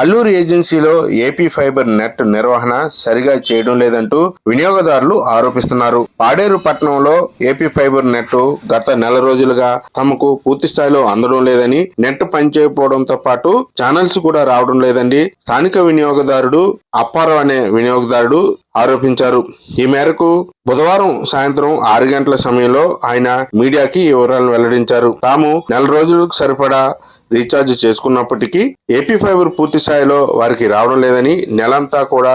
అల్లూరు ఏజెన్సీలో AP fibre net నిర్వహణ సరిగా చేయడం లేదంటూ వినియోగదారులు ఆరోపిస్తున్నారు. పాడేరు పట్టణంలో ఏపీ ఫైబర్ నెట్ గత నెల రోజులుగా తమకు పూర్తి స్థాయిలో అందడం లేదని నెట్ పనిచేయకపోవడంతో పాటు ఛానల్స్ కూడా రావడం లేదండి స్థానిక వినియోగదారుడు అప్పారావు అనే వినియోగదారుడు ఆరోపించారు. ఈ మేరకు బుధవారం సాయంత్రం ఆరు గంటల సమయంలో ఆయన మీడియాకి ఈ వివరాలను వెల్లడించారు. తాము నెల రోజులకు సరిపడా రీఛార్జ్ చేసుకున్నప్పటికీ ఏపీ ఫైబర్ పూర్తి స్థాయిలో వారికి రావడం లేదని నెలంతా కూడా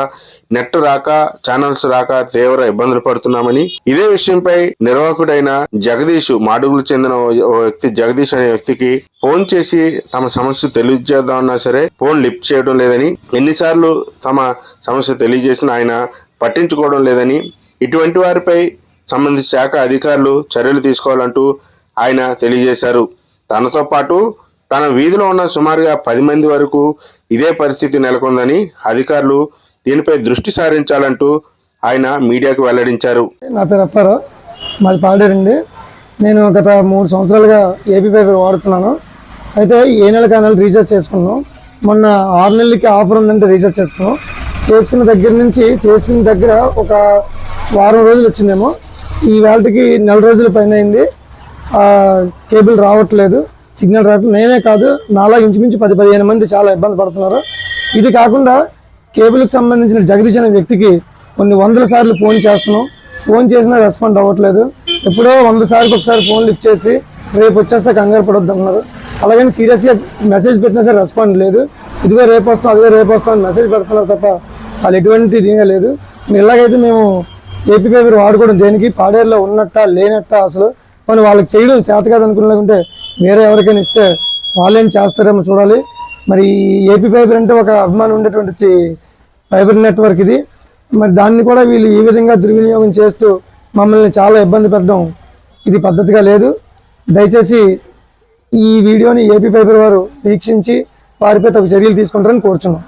నెట్ రాక ఛానల్స్ రాక తీవ్ర ఇబ్బందులు పడుతున్నామని ఇదే విషయంపై నిర్వాహకుడైన జగదీష్ మాడుగులు చెందిన ఓ వ్యక్తి జగదీష్ అనే వ్యక్తికి ఫోన్ చేసి తమ సమస్య తెలియజేద్దామన్నా సరే ఫోన్ లిఫ్ట్ చేయడం లేదని ఎన్నిసార్లు తమ సమస్య తెలియజేసిన ఆయన పట్టించుకోవడం లేదని ఇటువంటి వారిపై సంబంధిత శాఖ అధికారులు చర్యలు తీసుకోవాలంటూ ఆయన తెలియజేశారు. తనతో పాటు తన వీధిలో ఉన్న సుమారుగా పది మంది వరకు ఇదే పరిస్థితి నెలకొందని అధికారులు దీనిపై దృష్టి సారించాలంటూ ఆయన మీడియాకు వెల్లడించారు. నా పేరు అప్పారావు. మాది పాడేరండి నేను గత మూడు సంవత్సరాలుగా ఏపీ పేపర్ వాడుతున్నాను. అయితే ఏ నెలకు ఆ నెల రీఛార్జ్ చేసుకున్నాం. మొన్న ఆరు నెలలకి ఆఫర్ ఉందంటే రీఛార్జ్ చేసుకున్నాం. చేసుకున్న దగ్గర నుంచి చేసుకున్న దగ్గర ఒక వారం రోజులు వచ్చిందేమో. ఈ వేళకి నెల రోజుల పైన అయింది. కేబుల్ రావట్లేదు. సిగ్నల్ రావట్లేదు నేనే కాదు నాలా ఇంచుమించు పది పదిహేను మంది చాలా ఇబ్బంది పడుతున్నారు. ఇది కాకుండా కేబుల్కి సంబంధించిన జగదీష్ అనే వ్యక్తికి కొన్ని వందల సార్లు ఫోన్ చేస్తున్నాం. ఫోన్ చేసినా రెస్పాండ్ అవ్వట్లేదు. ఎప్పుడో వంద సార్లు ఒకసారి ఫోన్ లిఫ్ట్ చేసి రేపు వచ్చేస్తే కంగారు పడొద్దు అన్నారు. అలాగని సీరియస్గా మెసేజ్ పెట్టినా సరే రెస్పాండ్ లేదు. ఇదిగో రేపు వస్తాం అదిగో రేపు వస్తాం అని మెసేజ్ పెడుతున్నారు తప్ప వాళ్ళు ఎటువంటి దీనిగా లేదు. ఇలాగైతే మేము ఏపీ పేపర్ వాడుకోవడం దేనికి? పాడేరులో ఉన్నట్ట లేనట్ట అసలు? మనం వాళ్ళకి చేయడం చేత కాదు అనుకునేలాగుంటే వేరే ఎవరికైనా ఇస్తే వాళ్ళేం చేస్తారేమో చూడాలి. మరి ఏపీ ఫైబర్ అంటే ఒక అభిమానం ఉండేటువంటి ఫైబర్ నెట్వర్క్ ఇది. మరి దాన్ని కూడా వీళ్ళు ఈ విధంగా దుర్వినియోగం చేస్తూ మమ్మల్ని చాలా ఇబ్బంది పెట్టడం ఇది పద్ధతిగా లేదు. దయచేసి ఈ వీడియోని ఏపీ ఫైబర్ వారు వీక్షించి వారిపై తగు చర్యలు తీసుకుంటారని కోరుచున్నాం.